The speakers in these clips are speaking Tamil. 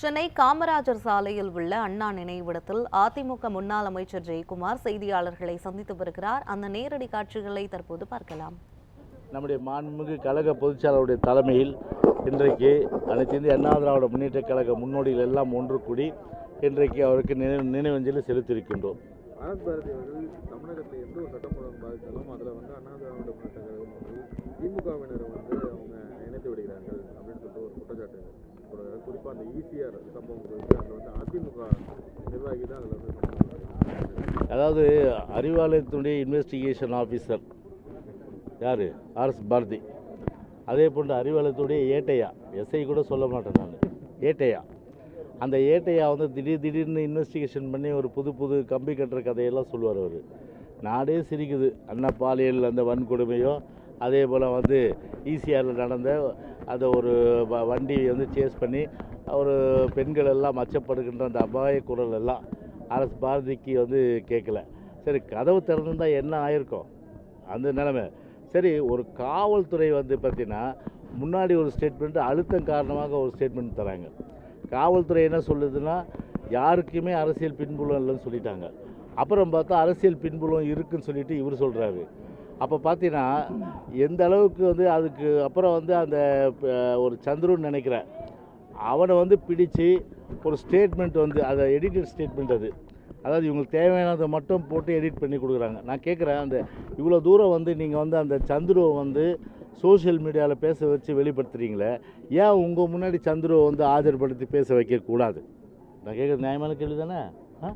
சென்னை காமராஜர் சாலையில் உள்ள அண்ணா நினைவிடத்தில் அதிமுக முன்னாள் அமைச்சர் ஜெயக்குமார் செய்தியாளர்களை சந்தித்து வருகிறார். அந்த நேரடி காட்சிகளை தற்போது பார்க்கலாம். நம்முடைய மாண்புமிகு கழக பொதுச்செயலாளருடைய தலைமையில் இன்றைக்கு அனைத்து இந்திய அண்ணா திராவிட முன்னேற்ற கழக முன்னோடிகள் எல்லாம் ஒன்று கூடி இன்றைக்கு அவருக்கு நினைவு நினைவஞ்சலி செலுத்தியிருக்கின்றோம். ஆனந்த் பாரதி அவர்கள் தமிழகத்தில் எந்த ஒரு சட்டம் ஒழுங்கு பாதித்தாலும் அதில் வந்து அண்ணா திராவிட முன்னேற்ற கழகம் வந்து திமுகவினரை வந்து அவங்க இணைத்து விடுகிறார்கள் அப்படின்னு சொல்லிட்டு ஒரு குற்றச்சாட்டு கொடுக்குறாங்க குறிப்பாக அந்த ஈசிஆர் சம்பவம் குறித்து அதில் வந்து அதிமுக நிர்வாகி தான் அதில் வந்து அதாவது அறிவாலயத்தினுடைய இன்வெஸ்டிகேஷன் ஆஃபீஸர் யார்? ஆர்எஸ் பாரதி. அதே போன்று அறிவாலயத்துடைய ஏட்டையா? எஸ்ஐ கூட சொல்ல மாட்டேன் நான். ஏட்டையா? அந்த ஏட்டையா வந்து திடீர் திடீர்னு இன்வெஸ்டிகேஷன் பண்ணி ஒரு புது புது கம்பி கட்டுற கதையெல்லாம் சொல்லுவார் அவர். நாடே சிரிக்குது. அண்ணா பாலியல் அந்த வன்கொடுமையோ அதே போல் வந்து ஈசிஆரில் நடந்த அந்த ஒரு வ- வண்டி வந்து சேஸ் பண்ணி ஒரு பெண்கள் எல்லாம் மச்சப்படுகின்ற அந்த அபாய குரல் எல்லாம் அரசு பாரதிக்கு வந்து கேட்கல. சரி கதவு திறந்துருந்தா என்ன ஆயிருக்கும்? அந்த நிலைமை. சரி ஒரு காவல்துறை வந்து பார்த்திங்கன்னா முன்னாடி ஒரு ஸ்டேட்மெண்ட் அழுத்தம் காரணமாக ஒரு ஸ்டேட்மெண்ட் தராங்க. காவல்துறை என்ன சொல்லுதுன்னா யாருக்குமே அரசியல் பின்புலம் இல்லைன்னு சொல்லிட்டாங்க. அப்புறம் பார்த்தா அரசியல் பின்புலம் இருக்குன்னு சொல்லிட்டு இவர் சொல்கிறாரு அப்போ பார்த்தீங்கன்னா எந்த அளவுக்கு வந்து அதுக்கு அப்புறம் வந்து அந்த ஒரு சந்துருன்னு நினைக்கிறேன். அவனை வந்து பிடிச்சு ஒரு ஸ்டேட்மெண்ட் வந்து அதை எடிட்டட் ஸ்டேட்மெண்ட் அது. அதாவது இவங்களுக்கு தேவையானதை மட்டும் போட்டு எடிட் பண்ணி கொடுக்குறாங்க. நான் கேட்குறேன் அந்த இவ்வளோ தூரம் வந்து நீங்கள் வந்து அந்த சந்துருவை வந்து சோஷியல் மீடியாவில் பேச வச்சு வெளிப்படுத்துறீங்களே ஏன் உங்கள் முன்னாடி சந்துருவை வந்து ஆஜர்படுத்தி பேச வைக்கக்கூடாது? நான் கேட்குறது நியாயமான கேள்வி தானே ஆ?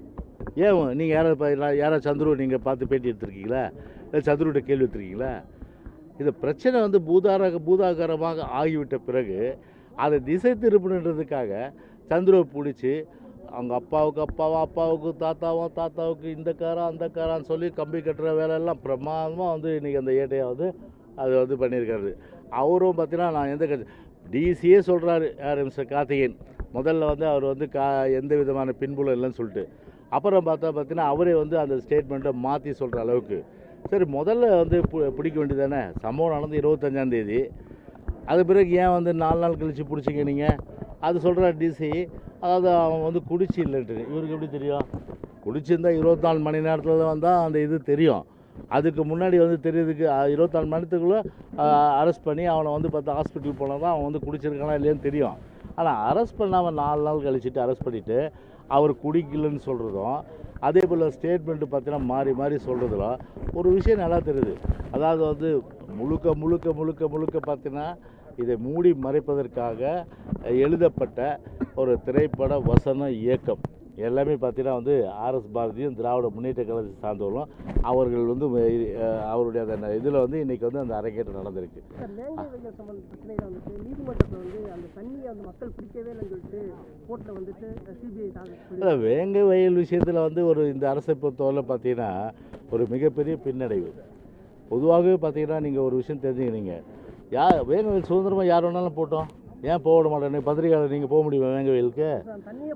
ஏன் நீங்கள் யாராவது பா- யாராவது சந்துரு நீங்கள் பார்த்து பேட்டி எடுத்திருக்கீங்களா? இல்லை சந்துருகிட்ட கேள்வி எடுத்திருக்கீங்களா? இந்த பிரச்சனை வந்து பூதார பூதாகரமாக ஆகிவிட்ட பிறகு அதை திசை திருப்பணுன்றதுக்காக சந்துருவை பிடிச்சி அவங்க அப்பாவுக்கு அப்பாவும் அப்பாவுக்கு தாத்தாவும் தாத்தாவுக்கு இந்த காரா அந்த காரான்னு சொல்லி கம்பி கட்டுற வேலையெல்லாம் பிரமாதமாக வந்து இன்றைக்கி அந்த ஏட்டையை வந்து அது வந்து பண்ணியிருக்காரு. அவரும் பார்த்தீங்கன்னா நான் எந்த கட்சி டிசியே சொல்கிறாரு யார் மிஸ்டர் கார்த்திகேயன். முதல்ல வந்து அவர் வந்து கா எந்த விதமான பின்புலம் இல்லைன்னு சொல்லிட்டு. அப்புறம் பார்த்தா பார்த்தீங்கன்னா அவரே வந்து அந்த ஸ்டேட்மெண்ட்டை மாற்றி சொல்கிற அளவுக்கு. சரி முதல்ல வந்து பு- பிடிக்க வேண்டியதானே சம்பவம் நடந்து இருபத்தஞ்சாந்தேதி அது பிறகு ஏன் வந்து நாலு நாள் கழித்து பிடிச்சிங்க நீங்கள் அது சொல்கிற டிசி அதாவது அவன் வந்து குடிச்சு இல்லைன்ட்டு. இவருக்கு எப்படி தெரியும்? குடிச்சிருந்தா இருபத்தி நாலு மணி நேரத்தில் தான் வந்தால் அந்த இது தெரியும். அதுக்கு முன்னாடி வந்து தெரியுதுக்கு இருபத்தாலு மணி நேரத்துக்குள்ளே அரெஸ்ட் பண்ணி அவனை வந்து பார்த்து ஹாஸ்பிட்டல் போனால் தான் அவன் வந்து குடிச்சிருக்கானா இல்லையான்னு தெரியும். ஆனால் அரெஸ்ட் பண்ணாமல் நாலு நாள் கழிச்சிட்டு அரெஸ்ட் பண்ணிவிட்டு அவர் குடிக்கலன்னு சொல்கிறதும் அதே போல் ஸ்டேட்மெண்ட்டு பார்த்தீங்கன்னா மாறி மாறி சொல்கிறதுல ஒரு விஷயம் நல்லா தெரியுது. அதாவது வந்து முழுக்க முழுக்க முழுக்க முழுக்க பார்த்தீங்கன்னா இதை மூடி மறைப்பதற்காக எழுதப்பட்ட ஒரு திரைப்பட வசன இயக்கம். எல்லாமே பார்த்தீங்கன்னா வந்து ஆர்எஸ் பாரதியும் திராவிட முன்னேற்ற கழகத்தை சார்ந்தவர்களும். அவர்கள் வந்து அவருடைய அந்த இதில் வந்து இன்றைக்கி வந்து அந்த அரங்கேற்றம் நடந்திருக்கு. சார் வேங்கை வெயில் விஷயத்தில் வந்து ஒரு இந்த அரசை பொறுத்தவரை பார்த்தீங்கன்னா ஒரு மிகப்பெரிய பின்னடைவு. பொதுவாகவே பார்த்தீங்கன்னா நீங்கள் ஒரு விஷயம் தெரிஞ்சுக்கிறீங்க. யார் வேங்க வயல் சுதந்திரமாக யார் வேணாலும் போட்டோம். ஏன் போக மாட்டேன்? பத்திரிக்கையாளர் நீங்கள் போக முடியுமா வேங்க வயலுக்கு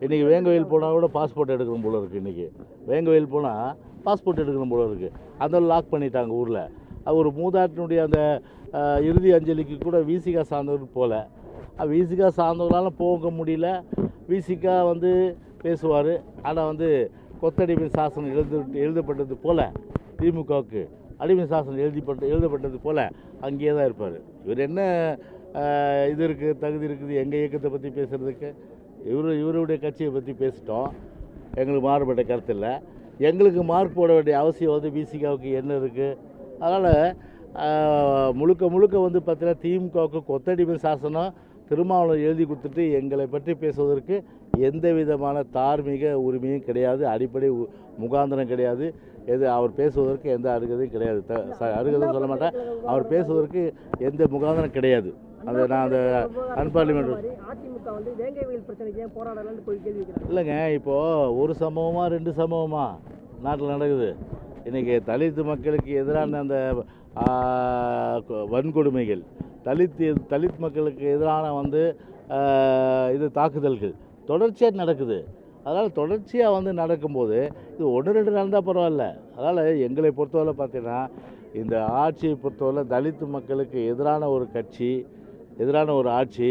இன்றைக்கி வேங்க வயல் போனால் கூட பாஸ்போர்ட் எடுக்கணும் போல இருக்குது இன்றைக்கி வேங்க வயல் போனால் பாஸ்போர்ட் எடுக்கணும் போல இருக்குது அதை லாக் பண்ணிட்டாங்க ஊரில். அவர் ஒரு மூதாட்டினுடைய அந்த இறுதி அஞ்சலிக்கு கூட விசிகா சார்ந்தவர் போகல விசிகா சார்ந்தவங்களால போக முடியல. விசிகா வந்து பேசுவார். ஆனால் வந்து கொத்தடிமை சாசனம் எழுது எழுதப்பட்டது போல் திமுகவுக்கு. அடிமை சாசனம் எழுதிப்பட்டு எழுதப்பட்டது போல் அங்கேயே தான் இருப்பார். இவர் என்ன இது இருக்குது தகுதி இருக்குது எங்கள் இயக்கத்தை பற்றி பேசுகிறதுக்கு இவர் இவருடைய கட்சியை பற்றி பேசிட்டோம். எங்களுக்கு மாறுபட்ட கருத்து இல்லை. எங்களுக்கு மார்க் போட வேண்டிய அவசியம் வந்து பிசிகாவுக்கு என்ன இருக்குது அதனால் முழுக்க முழுக்க வந்து பார்த்தீங்கன்னா திமுகவுக்கு கொத்தடிமை சாசனம் திருமாவளவன் எழுதி கொடுத்துட்டு எங்களை பற்றி பேசுவதற்கு எந்த விதமான தார்மீக உரிமையும் கிடையாது. அடிப்படை முகாந்திரம் கிடையாது. எது அவர் பேசுவதற்கு எந்த அருகதையும் கிடையாது. த ச- அருகதையும் சொல்ல மாட்டேன். அவர் பேசுவதற்கு எந்த முகாந்திரம் கிடையாது. அந்த நான் அந்த அன்பார்லிமெண்ட் அதிமுக வந்து வேங்கை வெயில் பிரச்சனைக்கு ஏன் போராடலன்னு போய் கேள்வி இல்லைங்க இப்போது ஒரு சம்பவமா ரெண்டு சம்பவமா நாட்டில் நடக்குது. இன்றைக்கி தலித் மக்களுக்கு எதிரான அந்த வன்கொடுமைகள். தலித் தலித் மக்களுக்கு எதிரான வந்து இது தாக்குதல்கள். தொடர்ச்சியாக நடக்குது. அதனால் தொடர்ச்சியாக வந்து நடக்கும்போது இது ஒன்று ரெண்டு நடந்தால் பரவாயில்ல. அதனால் எங்களை பொறுத்தவரை பார்த்தீங்கன்னா இந்த ஆட்சியை பொறுத்தவரை தலித் மக்களுக்கு எதிரான ஒரு கட்சி எதிரான ஒரு ஆட்சி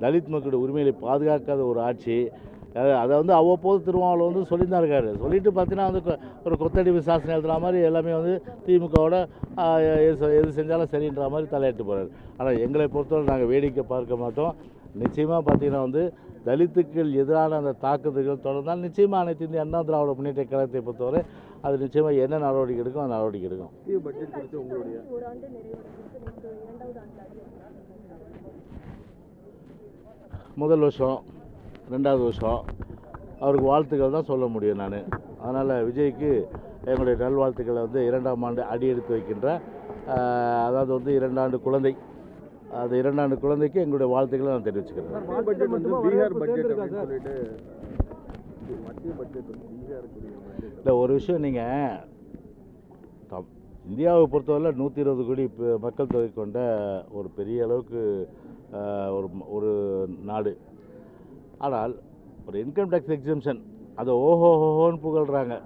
தலித் மக்களுடைய உரிமைகளை பாதுகாக்காத ஒரு ஆட்சி. அதை வந்து அவ்வப்போது திருமாவளவன் வந்து சொல்லி தான் இருக்காரு. சொல்லிட்டு பார்த்தீங்கன்னா வந்து ஒரு கொத்தடிப்பு சாசனம் எழுதுகிற மாதிரி எல்லாமே வந்து திமுகவோட ஆஹ், எது செ- எது செஞ்சாலும் சரின்ற மாதிரி தலையிட்டு போகிறார் ஆனால் எங்களை பொறுத்தவரை நாங்கள் வேடிக்கை பார்க்க மாட்டோம். நிச்சயமாக பார்த்தீங்கன்னா வந்து தலித்துக்கள் எதிரான அந்த தாக்குதல்கள் தொடர்ந்தால் நிச்சயமாக அனைத்து இந்திய அண்ணா திராவிட முன்னேற்ற கழகத்தை பொறுத்தவரை அது நிச்சயமாக என்ன நடவடிக்கை எடுக்கும் அந்த நடவடிக்கை எடுக்கும் புதிய பட்ஜெட் குறித்து உங்களுடைய ஒரு ஆண்டு நிறைவடைந்து நேற்று இரண்டாவது ஆண்டு முதல் வருஷம் ரெண்டாவது வருஷம் அவருக்கு வாழ்த்துக்கள் தான் சொல்ல முடியும் நான். அதனால் விஜய்க்கு எங்களுடைய நல்வாழ்த்துக்களை வந்து இரண்டாம் ஆண்டு அடி எடுத்து வைக்கின்ற அதாவது வந்து இரண்டாண்டு குழந்தை. அது இரண்டாண்டு குழந்தைக்கு எங்களுடைய வாழ்த்துக்களை நான் தெரிவிச்சுக்கிறேன். இல்லை ஒரு விஷயம் நீங்கள் இந்தியாவை பொறுத்தவரை நூற்றி இருபது கோடி மக்கள் தொகை கொண்ட ஒரு பெரிய அளவுக்கு ஒரு ஒரு நாடு. ஆனால் ஒரு இன்கம் டேக்ஸ் எக்ஸம்ஷன் அதை ஓஹோ ஓஹோன்னு புகழ்கிறாங்க